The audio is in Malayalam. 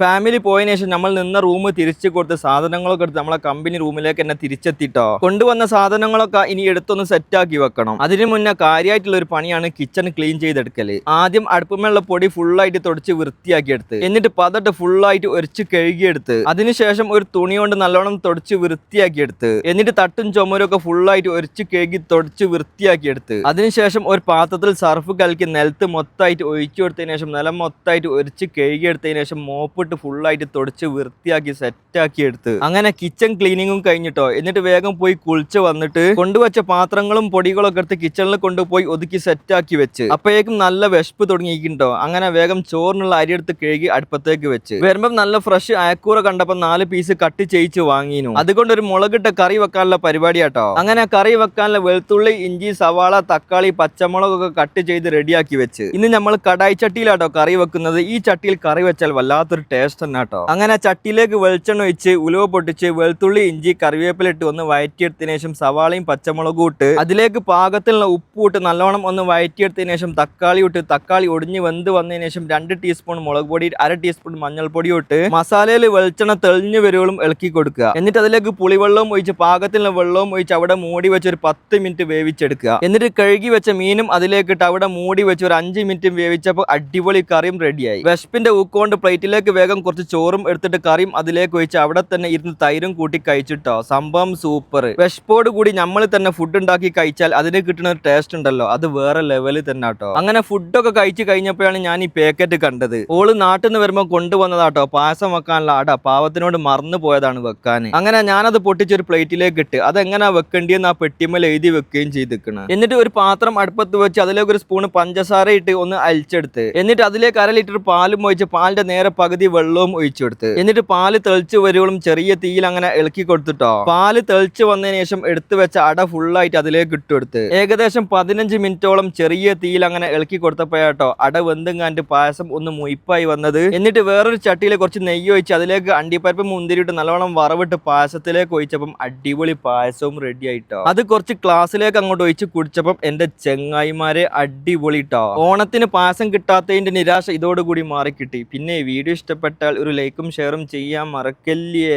ഫാമിലി പോയതിനു ശേഷം നമ്മൾ നിന്ന റൂം തിരിച്ചു കൊടുത്ത് സാധനങ്ങളൊക്കെ എടുത്ത് നമ്മളെ കമ്പനി റൂമിലേക്ക് തന്നെ തിരിച്ചെത്തിട്ടോ. കൊണ്ടുവന്ന സാധനങ്ങളൊക്കെ ഇനി എടുത്തൊന്ന് സെറ്റ് ആക്കി വെക്കണം. അതിനു മുന്നേ കാര്യമായിട്ടുള്ള ഒരു പണിയാണ് കിച്ചൺ ക്ലീൻ ചെയ്തെടുക്കൽ. ആദ്യം അടുപ്പുമുള്ള പൊടി ഫുള്ളായിട്ട് തുടച്ച് വൃത്തിയാക്കി എടുത്ത്. എന്നിട്ട് പതട്ട് ഫുള്ളായിട്ട് ഒരച്ച് കഴുകിയെടുത്ത്. അതിനുശേഷം ഒരു തുണി കൊണ്ട് നല്ലോണം തുടച്ച് വൃത്തിയാക്കി എടുത്ത്. എന്നിട്ട് തട്ടും ചുമരും ഒക്കെ ഫുള്ളായിട്ട് ഒരച്ച് കഴുകി തുടച്ച് വൃത്തിയാക്കി എടുത്ത്. അതിനുശേഷം ഒരു പാത്രത്തിൽ സർഫ് കലക്കി നിലത്ത് മൊത്തമായിട്ട് ഒഴിച്ചു കൊടുത്തതിന് ശേഷം നിലം മൊത്തമായിട്ട് ഒരച്ച് കഴുകിയെടുത്തതിന് ശേഷം മോപ്പിട്ട് ഫുള്ളായിട്ട് തുടച്ച് വൃത്തിയാക്കി സെറ്റാക്കി എടുത്ത്. അങ്ങനെ കിച്ചൺ ക്ലീനിങ്ങും കഴിഞ്ഞിട്ടോ. എന്നിട്ട് വേഗം പോയി കുളിച്ച് വന്നിട്ട് കൊണ്ടുവച്ച പാത്രങ്ങളും പൊടികളൊക്കെ എടുത്ത് കിച്ചണിൽ കൊണ്ടുപോയി ഒതുക്കി സെറ്റാക്കി വെച്ച്. അപ്പോഴേക്കും നല്ല വിശപ്പ് തുടങ്ങിയിട്ടുണ്ടോ അങ്ങനെ വേഗം ചോറിനുള്ള അരി എടുത്ത് കഴുകി അടുപ്പത്തേക്ക് വെച്ച്. വരുമ്പം നല്ല ഫ്രഷ് അയക്കൂറ കണ്ടപ്പോൾ നാല് പീസ് കട്ട് ചെയ്യിച്ച് വാങ്ങിനു. അതുകൊണ്ട് ഒരു മുളകിട്ട കറി വെക്കാനുള്ള പരിപാടിയാട്ടോ. അങ്ങനെ കറി വെക്കാനുള്ള വെളുത്തുള്ളി ഇഞ്ചി സവാള തക്കാളി പച്ചമുളകൊക്കെ കട്ട് ചെയ്ത് റെഡിയാക്കി വെച്ച്. ഇന്ന് നമ്മൾ കടായി ചട്ടിയിലാട്ടോ കറി വെക്കുന്നത്. ഈ ചട്ടിയിൽ കറി വെച്ചാൽ വല്ലാത്തൊരു ടേസ്റ്റ് തന്നെ കേട്ടോ. അങ്ങനെ ചട്ടിയിലേക്ക് വെളിച്ചെണ്ണ ഒഴിച്ച് ഉലുവ പൊട്ടിച്ച് വെളുത്തുള്ളി ഇഞ്ചി കറിവേപ്പില ഇട്ട് ഒന്ന് വയറ്റിയെടുത്തതിനു ശേഷം സവാളയും പച്ചമുളകും ഇട്ട് അതിലേക്ക് പാകത്തിലുള്ള ഉപ്പ് ഇട്ട് നല്ലോണം ഒന്ന് വയറ്റിയെടുത്തതിനു ശേഷം തക്കാളി ഇട്ട് തക്കാളി ഒടിഞ്ഞ് വെന്ത് വന്നതിന് ശേഷം രണ്ട് ടീസ്പൂൺ മുളക് പൊടി അര ടീസ്പൂൺ മഞ്ഞൾപ്പൊടി ഇട്ട് മസാലയിൽ വെളിച്ചെണ്ണ തെളിഞ്ഞു വരുവോളും ഇളക്കി കൊടുക്കുക. എന്നിട്ട് അതിലേക്ക് പുളിവെള്ളവും ഒഴിച്ച് പാകത്തിലുള്ള വെള്ളവും ഒഴിച്ച് അവിടെ മൂടി വെച്ച് ഒരു പത്ത് മിനിറ്റ് വേവിച്ചെടുക്കുക. എന്നിട്ട് കഴുകി വെച്ച മീനും അതിലേക്കിട്ട് അവിടെ മൂടി വെച്ച് ഒരു അഞ്ച് മിനിറ്റും വേവിച്ചപ്പോൾ അടിപൊളി കറിയും റെഡിയായി വിശപ്പിന്റെ ഊക്കൊണ്ട് പ്ലേറ്റിലേക്ക് വേഗം കുറച്ച് ചോറും എടുത്തിട്ട് കറിയും അതിലേക്ക് ഒഴിച്ച് അവിടെ തന്നെ ഇരുന്ന് തൈരും കൂട്ടി കഴിച്ചിട്ടോ. സംഭവം സൂപ്പർ വിഷപ്പോട് കൂടി നമ്മൾ തന്നെ ഫുഡ് ഉണ്ടാക്കി കഴിച്ചാൽ അതിന് കിട്ടുന്ന ഒരു ടേസ്റ്റ് ഉണ്ടല്ലോ. അത് വേറെ ലെവലിൽ തന്നെ കേട്ടോ അങ്ങനെ ഫുഡൊക്കെ കഴിച്ചു കഴിഞ്ഞപ്പോഴാണ് ഞാൻ ഈ പാക്കറ്റ് കണ്ടത്. ഓൾ നാട്ടിൽ നിന്ന് വരുമ്പോൾ കൊണ്ടുവന്നതാട്ടോ. പായസം വെക്കാനുള്ള അട. പാവത്തിനോട് മറന്നു പോയതാണ് വെക്കാൻ. അങ്ങനെ ഞാനത് പൊട്ടിച്ചൊരു പ്ലേറ്റിലേക്ക് ഇട്ട് അതെങ്ങനാ വെക്കേണ്ടിയെന്ന് ആ പെട്ടിമേൽ എഴുതി വെക്കുകയും ചെയ്തിരിക്കണം. എന്നിട്ട് ഒരു പാത്രം അടുപ്പത്ത് വെച്ച് അതിലേക്ക് ഒരു സ്പൂണ് പഞ്ചസാര ഇട്ട് ഒന്ന് അലിച്ചെടുത്ത്. എന്നിട്ട് അതിലേക്ക് അര ലിറ്റർ പാലും ഒഴിച്ച് പാലിന്റെ നേരെ പകുതി വെള്ളവും ഒഴിച്ചു കൊടുത്ത്. എന്നിട്ട് പാൽ തെളിച്ച് വരുവോളും ചെറിയ തീയിൽ അങ്ങനെ ഇളക്കി കൊടുത്തിട്ടോ. പാൽ തെളിച്ച് വന്നതിന് ശേഷം എടുത്തു വെച്ച അട ഫുള്ളായിട്ട് അതിലേക്ക് ഇട്ടു കൊടുത്ത്. ഏകദേശം പതിനഞ്ച് മിനിറ്റോളം ചെറിയ തീയിൽ അങ്ങനെ ഇളക്കി കൊടുത്തപ്പോഴാട്ടോ അട വെന്തുങ്ങാണ്ട് പായസം ഒന്ന് മുയിപ്പായി വന്നത്. എന്നിട്ട് വേറൊരു ചട്ടിയിൽ കുറച്ച് നെയ്യ് ഒഴിച്ച് അതിലേക്ക് അണ്ടിപ്പരിപ്പ് മുന്തിരിയിട്ട് നല്ലവണ്ണം വറവിട്ട് പായസത്തിലേക്ക് ഒഴിച്ചപ്പം അടിപൊളി പായസവും റെഡി ആയിട്ടോ. അത് കുറച്ച് ക്ലാസ്സിലേക്ക് അങ്ങോട്ട് ഒഴിച്ച് കുടിച്ചപ്പം എന്റെ ചെങ്ങായിമാരെ അടിപൊളി ട്ടോ ഓണത്തിന് പായസം കിട്ടാത്തതിന്റെ നിരാശ ഇതോടുകൂടി മാറി കിട്ടി പിന്നെ വീഡിയോ ഇഷ്ടപ്പെട്ടാൽ ഒരു ലൈക്കും ഷെയറും ചെയ്യാൻ മറക്കല്ലേ